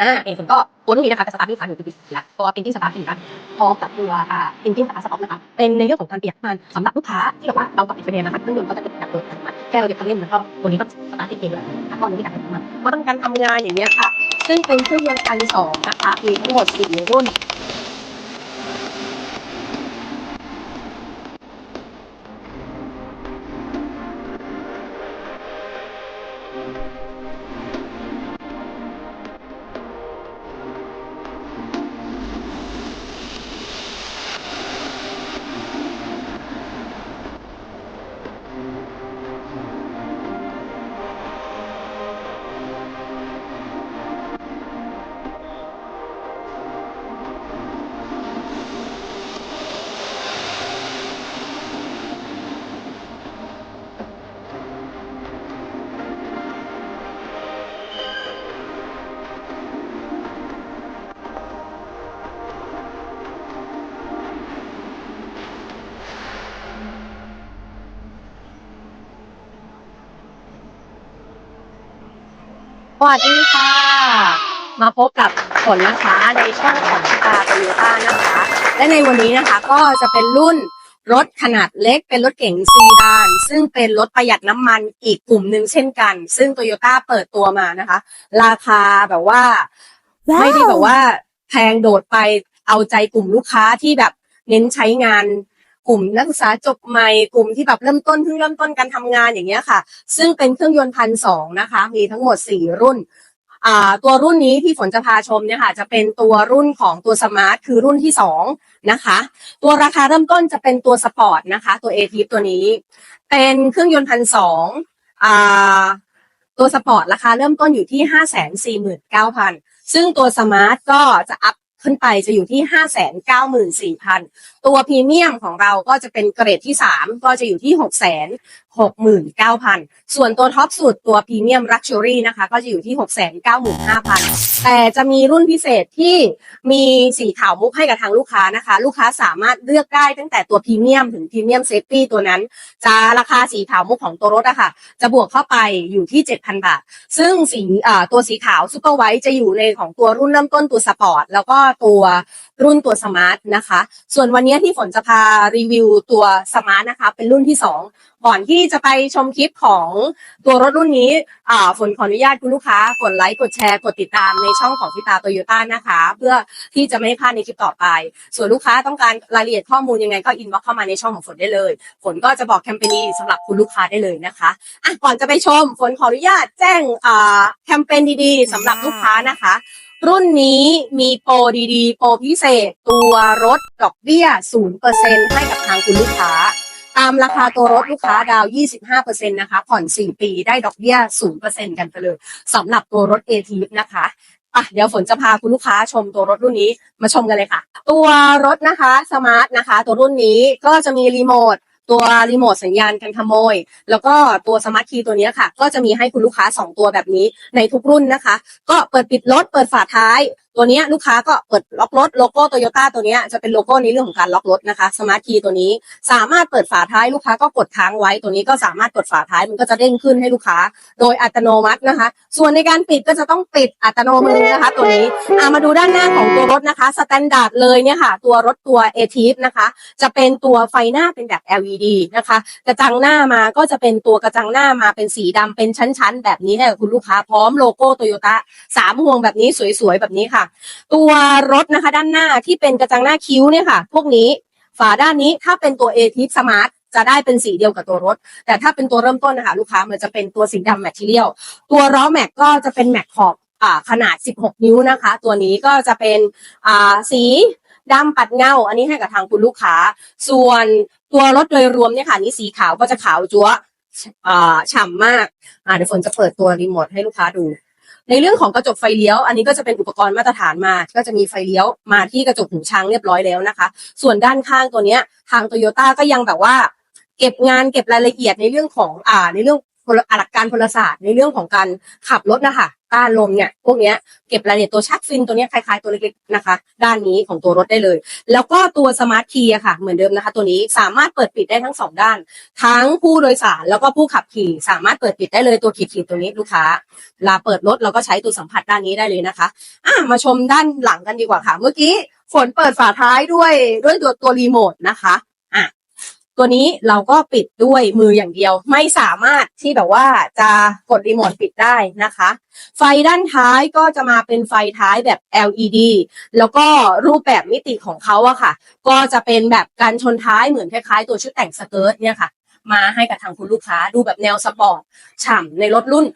อ่าเองผมก็ตัวนี้นะคะจะสตาร์ทที่ฟันอยู่ที่แล้วตัวเป็นที่สตาร์ทอยู่นะพร้อมกับตัวอ่าเป็นที่สตาร์ทสต็อกนะคะเป็นในเรื่องของการเปลี่ยนมันสำหรับลูกค้าที่แบบว่าเรากับอินเทอร์เน็ตนะคะเครื่องยนต์ก็จะติดแบบเปิมันแค่เราจะเล่นแล้วก็ตัวนี้ก็สตาร์ทติดเองแล้วถ้าก้อนนี้ไม่ดับน้ำมันก็ต้องการทำงานอย่างเนี้ยค่ะ ซึ่งเป็นเครื่องยนต์พันสองนะคะมีทั้งหมดสี่รุ่น วัสดีค่ะ มาพบกับผลนะคะในช่องของตาโตโยต้านะคะ และในวันนี้นะคะก็จะเป็นรุ่นรถขนาดเล็กเป็นรถเก๋งซีดาน ซึ่งเป็นรถประหยัดน้ำมันอีกกลุ่มหนึ่งเช่นกัน ซึ่งโตโยต้าเปิดตัวมานะคะ ราคาแบบว่าไม่ได้แบบว่าแพงโดดไปเอาใจกลุ่มลูกค้าที่แบบเน้นใช้งาน กลุ่มนักศึกษาจบใหม่กลุ่มที่แบบเริ่มต้นเพิ่งเริ่มต้นการทำงานอย่างเงี้ยค่ะ ซึ่งเป็นเครื่องยนต์พันสองนะคะ มีทั้งหมดสี่รุ่นตัวรุ่นนี้ที่ฝนจะพาชมเนี่ยค่ะจะเป็นตัวรุ่นของตัวสมาร์ทคือรุ่นที่สองนะคะตัวราคาเริ่มต้นจะเป็นตัวสปอร์ตนะคะตัวเอทีตัวนี้ เป็นเครื่องยนต์พันสองตัวสปอร์ตราคาเริ่มต้นอยู่ที่ห้าแสนสี่หมื่นเก้าพันซึ่งตัวสมาร์ทก็จะอัพ ขึ้นไปจะอยู่ที่ห้าแสนเก้าหมื่นสี่พันตัวพรีเมียมของเราก็จะเป็นเกรดที่สามก็จะอยู่ที่หกแสน หกหมื่นเก้าพันส่วนตัวท็อปสุดตัวพรีเมียมลักชัวรี่นะคะ ก็จะอยู่ที่หกแสนเก้าหมื่นห้าพันแต่จะมีรุ่นพิเศษที่มีสีขาวมุกให้กับทางลูกค้านะคะ ลูกค้าสามารถเลือกได้ตั้งแต่ตัวพรีเมียมถึงพรีเมียมเซฟตี้ตัวนั้น จะราคาสีขาวมุกของตัวรถอะค่ะ จะบวกเข้าไปอยู่ที่ 7,000 บาท ซึ่งสีอ่าตัวสีขาวซูเปอร์ไวท์จะอยู่ในของตัวรุ่นเริ่มต้นตัวสปอร์ตแล้วก็ตัวรุ่นตัวสมาร์ทนะคะ ส่วนวันนี้ที่ฝนจะพารีวิวตัวสมาร์ทนะคะ เป็นรุ่นที่ 2 ก่อนที่จะไปชมคลิปของตัวรถรุ่นนี้ฝนขออนุญาตคุณลูกค้ากดไลค์กดแชร์กดติดตามในช่องของพิตาโตโยต้านะคะ เพื่อที่จะไม่พลาดในคลิปต่อไป ส่วนลูกค้าต้องการรายละเอียดข้อมูลยังไงก็อินบ็อกเข้ามาในช่องของฝนได้เลย ฝนก็จะบอกแคมเปญนี้สำหรับคุณลูกค้าได้เลยนะคะอะก่อนจะไปชม ฝนขออนุญาตแจ้งแคมเปญดีๆสำหรับลูกค้านะคะ รุ่นนี้มีโปรดีๆ โปรพิเศษตัวรถดอกเบี้ย 0%ให้กับทางคุณลูกค้า ตามราคาตัวรถลูกค้าดาว 25%นะคะ ผ่อน 4 ปีได้ดอกเบี้ย 0%กันไปเลยสำหรับตัวรถ a t นะคะอะเดี๋ยวฝนจะพาคุณลูกค้าชมตัวรถรุ่นนี้มาชมกันเลยค่ะ ตัวรถนะคะสมาร์ทนะคะ ตัวรุ่นนี้ก็จะมีรีโมท ตัวรีโมทสัญญาณกันขโมย แล้วก็ตัวสมาร์ทคีย์ตัวนี้ค่ะ ก็จะมีให้คุณลูกค้า 2 ตัวแบบนี้ในทุกรุ่นนะคะ ก็เปิดปิดรถเปิดฝาท้าย ตัวนี้ลูกค้าก็เปิดล็อกรถโลโก้โตโยต้าตัวนี้จะเป็นโลโก้ในเรื่องของการล็อกรถนะคะสมาร์ทคีย์ตัวนี้สามารถเปิดฝาท้ายลูกค้าก็กดค้างไว้ ตัวนี้ก็สามารถกดฝาท้ายมันก็จะเด้งขึ้นให้ลูกค้า โดยอัตโนมัตินะคะ ส่วนในการปิดก็จะต้องปิดอัตโนมือนะคะ ตัวนี้อามาดูด้านหน้าของตัวรถนะคะสแตนดาร์ดเลยเนี่ยค่ะ ตัวรถตัว a t i v นะคะ จะเป็นตัวไฟหน้าเป็นแบบ LED นะคะกระจังหน้ามาก็จะเป็นตัวกระจังหน้ามาเป็นสีดำเป็นชั้นๆ แบบนี้ให้กับคุณลูกค้าพร้อมโลโก้โตโยต้าสามห่วงแบบนี้สวยๆแบบนี้ค่ะตัวรถนะคะ ด้านหน้าที่เป็นกระจังหน้าคิ้วเนี่ยค่ะ พวกนี้ฝาด้านนี้ถ้าเป็นตัว a t i v Smart จะได้เป็นสีเดียวกับตัวรถ แต่ถ้าเป็นตัวเริ่มต้นนะคะลูกค้ามันจะเป็นตัวสีดำแมทเทียลตัวล้อแม็กก็จะเป็นแม็กขอบอ่าขนาด 16 นิ้วนะคะ ตัวนี้ก็จะเป็นอ่าสีดำปัดเงา อันนี้ให้กับทางคุณลูกค้า ส่วนตัวรถโดยรวมเนี่ยค่ะ นี่สีขาวก็จะขาวจั๊วฉ่ำมาก อ่าเดี๋ยวฝนจะเปิดตัวรีโมทให้ลูกค้าดู ในเรื่องของกระจกไฟเลี้ยว อันนี้ก็จะเป็นอุปกรณ์มาตรฐานมา ก็จะมีไฟเลี้ยวมาที่กระจกหูช้างเรียบร้อยแล้วนะคะ ส่วนด้านข้างตัวเนี้ยทางโตโยต้าก็ยังแบบว่า เก็บงานเก็บรายละเอียดในเรื่องของอ่าในเรื่อง พลหลักการพลศาสตร์ในเรื่องของการขับรถนะคะต้านลมเนี่ยพวกเนี้ยเก็บรายละเอียดตัวชักฟินตัวเนี้ยคล้ายๆตัวเล็กๆนะคะ ด้านนี้ของตัวรถได้เลย แล้วก็ตัวสมาร์ทคีย์อะค่ะ เหมือนเดิมนะคะ ตัวนี้สามารถเปิดปิดได้ทั้งสองด้าน ทั้งผู้โดยสารแล้วก็ผู้ขับขี่สามารถเปิดปิดได้เลยตัวขีดขีดๆตัวนี้ลูกค้าลาเปิดรถเราก็ใช้ตัวสัมผัสด้านนี้ได้เลยนะคะอะมาชมด้านหลังกันดีกว่าค่ะ เมื่อกี้ฝนเปิดฝาท้ายด้วยด้วยตัวตัวรีโมทนะคะ ตัวนี้เราก็ปิดด้วยมืออย่างเดียว ไม่สามารถที่แบบว่าจะกดรีโมทปิดได้นะคะ ไฟด้านท้ายก็จะมาเป็นไฟท้ายแบบ LED แล้วก็รูปแบบมิติของเขาอะค่ะ ก็จะเป็นแบบการชนท้ายเหมือนคล้ายๆ ตัวชุดแต่งสเกิร์ตเนี่ยค่ะ มาให้กับทางคุณลูกค้าดูแบบแนวสปอร์ตฉ่ำในรถรุ่น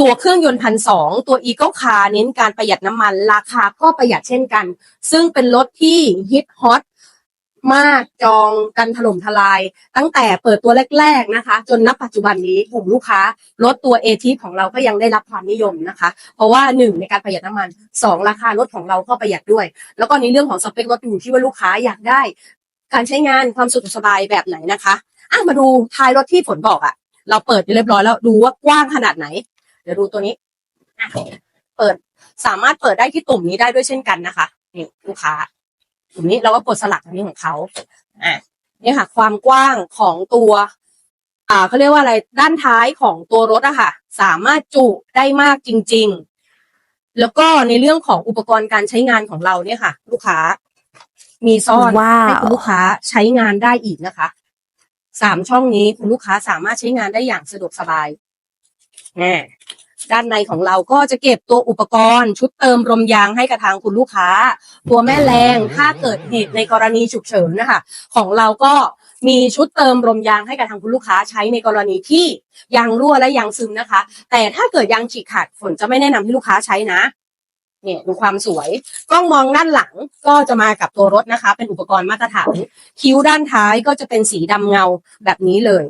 ตัวเครื่องยนต์พันสองตัวอีโก้คาเน้นการประหยัดน้ำมัน ราคาก็ประหยัดเช่นกัน ซึ่งเป็นรถที่ฮิตฮอต มากจองกันถล่มทลาย ตั้งแต่เปิดตัวแรก ๆนะคะ จนนับปัจจุบันนี้กลุ่มลูกค้ารถตัวเอทีของเราก็ยังได้รับความนิยมนะคะ เพราะว่าหนึ่งในการประหยัดน้ำมันสองราคารถของเราก็ประหยัดด้วย แล้วก็ในเรื่องของสเปครถอยู่ที่ว่าลูกค้าอยากได้ การใช้งานความสะดวกสบายแบบไหนนะคะอะมาดูท้ายรถที่ฝนบอกอะ่ะ เราเปิดเรียบร้อยแล้วดูว่ากว้างขนาดไหน เดี๋ยวดูตัวนี้เปิดสามารถเปิดได้ที่ตุ่มนี้ได้ด้วยเช่นกันนะคะนี่ลูกค้า ตุ่มนี้เราก็กดสลักอันนี้ของเขาอะเนี่ยค่ะ ความกว้างของตัว อ่าเขาเรียกว่าอะไรด้านท้ายของตัวรถอะค่ะ สามารถจุได้มากจริง ๆ แล้วก็ในเรื่องของอุปกรณ์การใช้งานของเราเนี่ยค่ะ ลูกค้า มีซ่อนว้าว ให้คุณลูกค้าใช้งานได้อีกนะคะสามช่องนี้คุณลูกค้าสามารถใช้งานได้อย่างสะดวกสบายแน่ ด้านในของเราก็จะเก็บตัวอุปกรณ์ ชุดเติมลมยางให้กับทางคุณลูกค้า ตัวแม่แรงถ้าเกิดเหตุในกรณีฉุกเฉินนะคะของเราก็มีชุดเติมลมยางให้กับทางคุณลูกค้าใช้ในกรณีที่ยางรั่วและยางซึมนะคะ แต่ถ้าเกิดยางฉีกขาดฝนจะไม่แนะนำให้ลูกค้าใช้นะเนี่ยดูความสวยกล้องมองด้านหลังก็จะมากับตัวรถนะคะ เป็นอุปกรณ์มาตรฐาน คิ้วด้านท้ายก็จะเป็นสีดำเงาแบบนี้เลย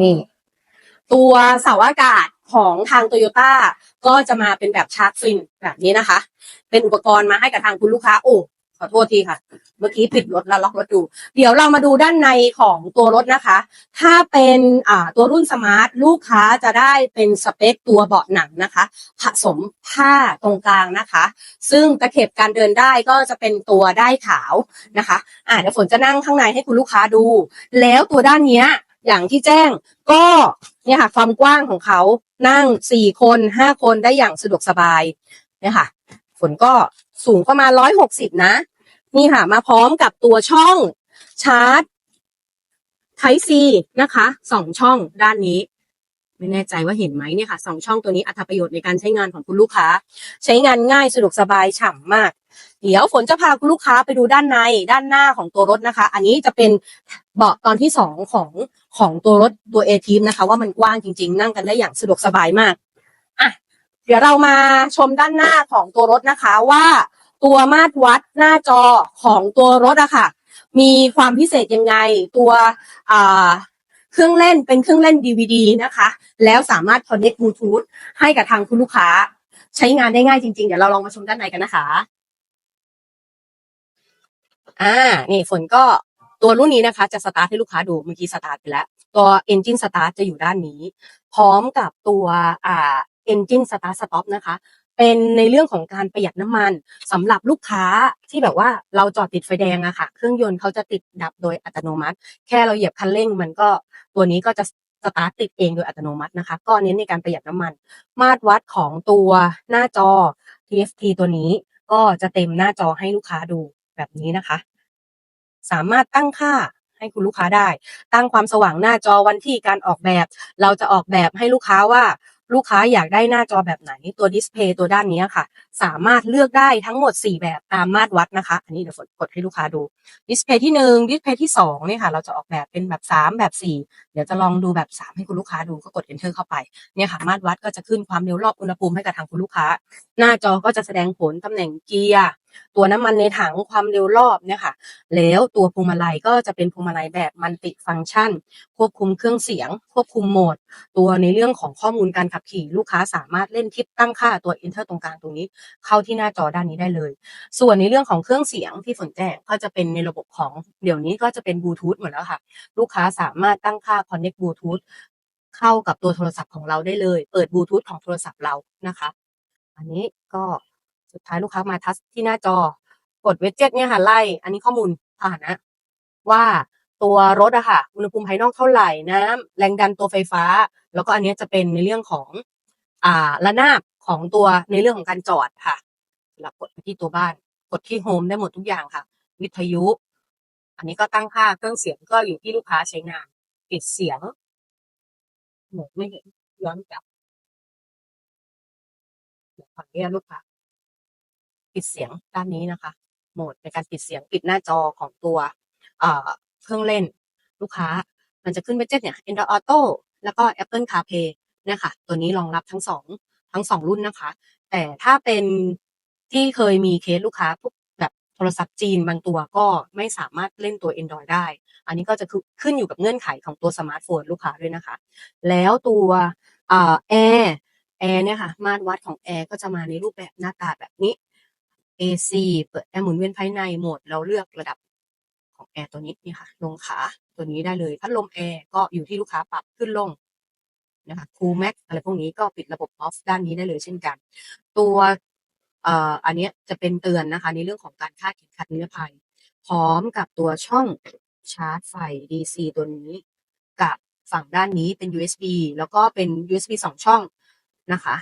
นี่ ตัวเสาอากาศ ของทางโตโยต้าก็จะมาเป็นแบบชาร์จฟินแบบนี้นะคะ เป็นอุปกรณ์มาให้กับทางคุณลูกค้าโอ้ขอโทษทีค่ะ เมื่อกี้ปิดรถแล้วล็อกรถดู เดี๋ยวเรามาดูด้านในของตัวรถนะคะ ถ้าเป็นตัวรุ่นสมาร์ทลูกค้าจะได้เป็นสเปคตัวเบาะหนังนะคะ ผสมผ้าตรงกลางนะคะ ซึ่งตะเข็บการเดินได้ก็จะเป็นตัวได้ขาวนะคะอ่าเดี๋ยวฝนจะนั่งข้างในให้คุณลูกค้าดู แล้วตัวด้านเนี้ยอย่างที่แจ้งก็เนี่ยค่ะความกว้างของเขานั่งสี่คนห้าคนได้อย่างสะดวกสบายเนี่ยค่ะ ฝนก็สูงประมาณร้อยหกสิบนะ นี่ค่ะ มาพร้อมกับตัวช่องชาร์จ Type C นะคะสองช่องด้านนี้ ไม่แน่ใจว่าเห็นไหมเนี่ยค่ะสองช่องตัวนี้อัตประโยชน์ในการใช้งานของคุณลูกค้า ใช้งานง่ายสะดวกสบายฉ่ำมาก เดี๋ยวฝนจะพาคุณลูกค้าไปดูด้านในด้านหน้าของตัวรถนะคะ อันนี้จะเป็น เบาะตอนที่สองของของตัวรถตัวเอทีมนะคะว่ามันกว้างจริงๆ นั่งกันได้อย่างสะดวกสบายมากอะเดี๋ยวเรามาชมด้านหน้าของตัวรถนะคะว่าตัวมาตรวัดหน้าจอของตัวรถอะค่ะ มีความพิเศษยังไงตัวอ่าเครื่องเล่นเป็นเครื่องเล่น DVD นะคะ แล้วสามารถ connect Bluetooth ให้กับทางคุณลูกค้า ใช้งานได้ง่ายจริงๆ เดี๋ยวเราลองมาชมด้านในกันนะคะ อ่า นี่ฝนก็ ตัวรุ่นนี้นะคะจะสตาร์ทให้ลูกค้าดูเมื่อกี้สตาร์ทไปแล้ว ตัว Engine Start จะอยู่ด้านนี้ พร้อมกับตัวอ่า Engine Start Stop นะคะ เป็นในเรื่องของการประหยัดน้ำมันสำหรับลูกค้าที่แบบว่าเราจอดติดไฟแดงอะค่ะ เครื่องยนต์เขาจะติดดับโดยอัตโนมัติ แค่เราเหยียบคันเร่งมันก็ตัวนี้ก็จะสตาร์ทติดเองโดยอัตโนมัตินะคะ ก็เน้นในการประหยัดน้ำมัน มาตรวัดของตัวหน้าจอ TFT ตัวนี้ก็จะเต็มหน้าจอให้ลูกค้าดูแบบนี้นะคะ สามารถตั้งค่าให้คุณลูกค้าได้ ตั้งความสว่างหน้าจอวันที่การออกแบบ เราจะออกแบบให้ลูกค้าว่าลูกค้าอยากได้หน้าจอแบบไหนตัวดิสเพย์ตัวด้านนี้ค่ะ สามารถเลือกได้ทั้งหมด 4 แบบตามมาตรวัดนะคะ อันนี้เดี๋ยวฝนกดให้ลูกค้าดูดิสเพย์ที่1ดิสเพย์ที่2เนี่ยค่ะ เราจะออกแบบเป็นแบบ 3 แบบ 4 เดี๋ยวจะลองดูแบบ 3 ให้คุณลูกค้าดูก็กด enter เข้าไปเนี่ยค่ะ มาตรวัดก็จะขึ้นความเร็วรอบอุณหภูมิให้กับทางคุณลูกค้า หน้าจอก็จะแสดงผลตำแหน่งเกียร์ ตัวน้ำมันในถังความเร็วรอบเนี่ยค่ะ แล้วตัวพวงมาลัยก็จะเป็นพวงมาลัยแบบมัลติฟังก์ชัน ควบคุมเครื่องเสียง ควบคุมโหมด ตัวในเรื่องของข้อมูลการขับขี่ลูกค้าสามารถเล่นทิปตั้งค่าตัว enter ตรงกลางตรงนี้ เข้าที่หน้าจอด้านนี้ได้เลย ส่วนในเรื่องของเครื่องเสียงที่ฝนแจ้งก็จะเป็นในระบบของเดี๋ยวนี้ก็จะเป็นบลูทูธหมดแล้วค่ะ ลูกค้าสามารถตั้งค่า connect bluetooth เข้ากับตัวโทรศัพท์ของเราได้เลย เปิดบลูทูธของโทรศัพท์เรานะคะ อันนี้ก็ สุดท้ายลูกค้ามาทัชที่หน้าจอกดเวจเจ็ตเนี่ยค่ะไล่ อันนี้ข้อมูลพาหนะ ว่าตัวรถอะค่ะอุณหภูมิภายนอกเท่าไหร่น้ำแรงดันตัวไฟฟ้า แล้วก็อันเนี้ยจะเป็นในเรื่องของอ่าระนาบของตัวในเรื่องของการจอดค่ะเรากดไปที่ตัวบ้าน กดที่โฮมได้หมดทุกอย่างค่ะ วิทยุ อันนี้ก็ตั้งค่าเครื่องเสียงก็อยู่ที่ลูกค้าใช้งานปิดเสียงหนูไม่เห็นย้อนกลับขออนุญาตลูกค้า ปิดเสียงด้านนี้นะคะ โหมดในการปิดเสียงปิดหน้าจอของตัวเครื่องเล่นลูกค้า มันจะขึ้นเวจเจ็ตเนี่ย Android Auto แล้วก็ Apple CarPlay เนี่ยค่ะตัวนี้รองรับทั้งสองทั้งสองรุ่นนะคะ แต่ถ้าเป็นที่เคยมีเคสลูกค้าพวกแบบโทรศัพท์จีนบางตัวก็ไม่สามารถเล่นตัว Android ได้ อันนี้ก็จะขึ้นอยู่กับเงื่อนไขของตัวสมาร์ทโฟนลูกค้าด้วยนะคะ แล้วตัวแอร์แอร์เนี่ยค่ะ มาตรวัดของแอร์ก็จะมาในรูปแบบหน้าตาแบบนี้ AC เปิดแอร์หมุนเวียนภายในโหมด เราเลือกระดับของแอร์ตัวนี้นี่ค่ะ ลงขาตัวนี้ได้เลย พัดลมแอร์ก็อยู่ที่ลูกค้าปรับขึ้นลงนะคะคูลแม็กอะไรพวกนี้ก็ปิดระบบออฟด้านนี้ได้เลยเช่นกัน ตัวเอ่ออันนี้จะเป็นเตือนนะคะในเรื่องของการคาดเข็มขัดนิรภัย พร้อมกับตัวช่องชาร์จไฟ DC ตัวนี้กับฝั่งด้านนี้เป็น USB แล้วก็เป็น USB สองช่องนะคะ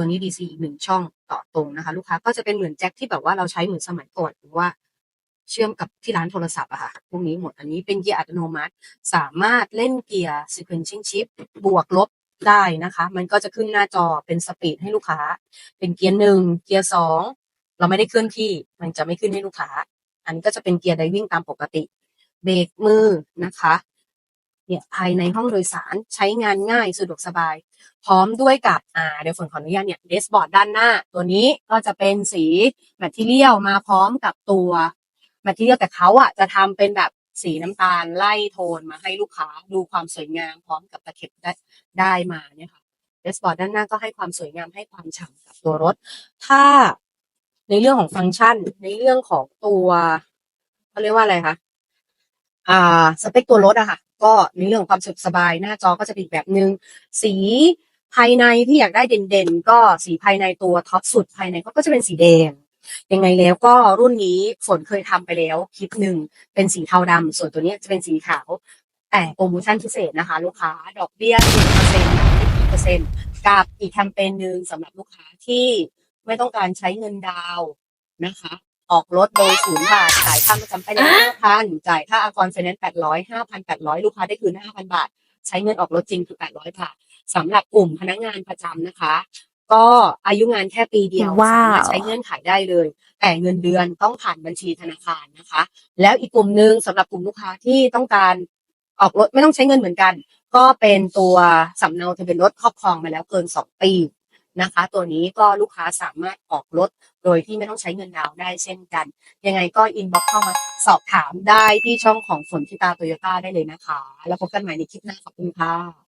ตัวนี้ DC อีกหนึ่งช่องต่อตรงนะคะ ลูกค้าก็จะเป็นเหมือนแจ็คที่แบบว่าเราใช้เหมือนสมัยก่อนหรือว่าเชื่อมกับที่ร้านโทรศัพท์อะค่ะ พวกนี้หมดอันนี้เป็นเกียร์อัตโนมัติ สามารถเล่นเกียร์ sequencing shift บวกลบได้นะคะ มันก็จะขึ้นหน้าจอเป็นสปีดให้ลูกค้า เป็นเกียร์หนึ่งเกียร์สองเราไม่ได้เคลื่อนที่ มันจะไม่ขึ้นให้ลูกค้า อันนี้ก็จะเป็นเกียร์ไดวิ่งตามปกติ เบรกมือนะคะ เนี่ยภายในห้องโดยสารใช้งานง่ายสะดวกสบาย พร้อมด้วยกับอ่าเดี๋ยวฝนขออนุญาตเนี่ยเดสบอร์ดด้านหน้า ตัวนี้ก็จะเป็นสีแมทเทียลมาพร้อมกับตัวแมทเทียลแต่เขาอะจะทำเป็นแบบสีน้ำตาลไล่โทนมาให้ลูกค้าดูความสวยงามพร้อมกับตะเข็บได้ได้มาเนี่ยค่ะเดสบอร์ดด้านหน้าก็ให้ความสวยงามให้ความฉ่ำกับตัวรถ ถ้าในเรื่องของฟังก์ชันในเรื่องของตัวเขาเรียกว่าอะไรคะอ่าสเปคตัวรถอะค่ะ ก็ในเรื่องของความสะดวกสบายหน้าจอก็จะเป็นแบบนึง สีภายในที่อยากได้เด่นๆ ก็สีภายในตัวท็อปสุดภายในก็จะเป็นสีแดง ยังไงแล้วก็รุ่นนี้ฝนเคยทำไปแล้วคลิปหนึ่งเป็นสีเทาดำส่วนตัวนี้จะเป็นสีขาว แต่โปรโมชั่นพิเศษนะคะ ลูกค้าดอกเบี้ย10% 20%กับอีกแคมเปญหนึ่งสำหรับลูกค้าที่ไม่ต้องการใช้เงินดาวนะคะ ออกรถโดยศูนย์บาทจ่ายค่าประจำไปแล้วห้าพันจ่ายค่าอากรไฟแนนซ์แปดร้อยห้าพันแปดร้อยลูกค้าได้คืนห้าพันบาท ใช้เงินออกรถจริงคือแปดร้อยบาทสำหรับกลุ่มพนักงานประจำนะคะ ก็อายุงานแค่ปีเดียวว้าวสามารถใช้เงื่อนไขได้เลย แต่เงินเดือนต้องผ่านบัญชีธนาคารนะคะ แล้วอีกกลุ่มหนึ่งสำหรับกลุ่มลูกค้าที่ต้องการออกรถไม่ต้องใช้เงินเหมือนกัน ก็เป็นตัวสำเนาทะเบียนรถครอบครองมาแล้วเกินสองปี นะคะ ตัวนี้ก็ลูกค้าสามารถออกรถโดยที่ไม่ต้องใช้เงินดาวได้เช่นกัน ยังไงก็อินบ็อกเข้ามาสอบถามได้ที่ช่องของฝนทิตาโตโยต้าได้เลยนะคะ แล้วพบกันใหม่ในคลิปหน้าขอบคุณค่ะ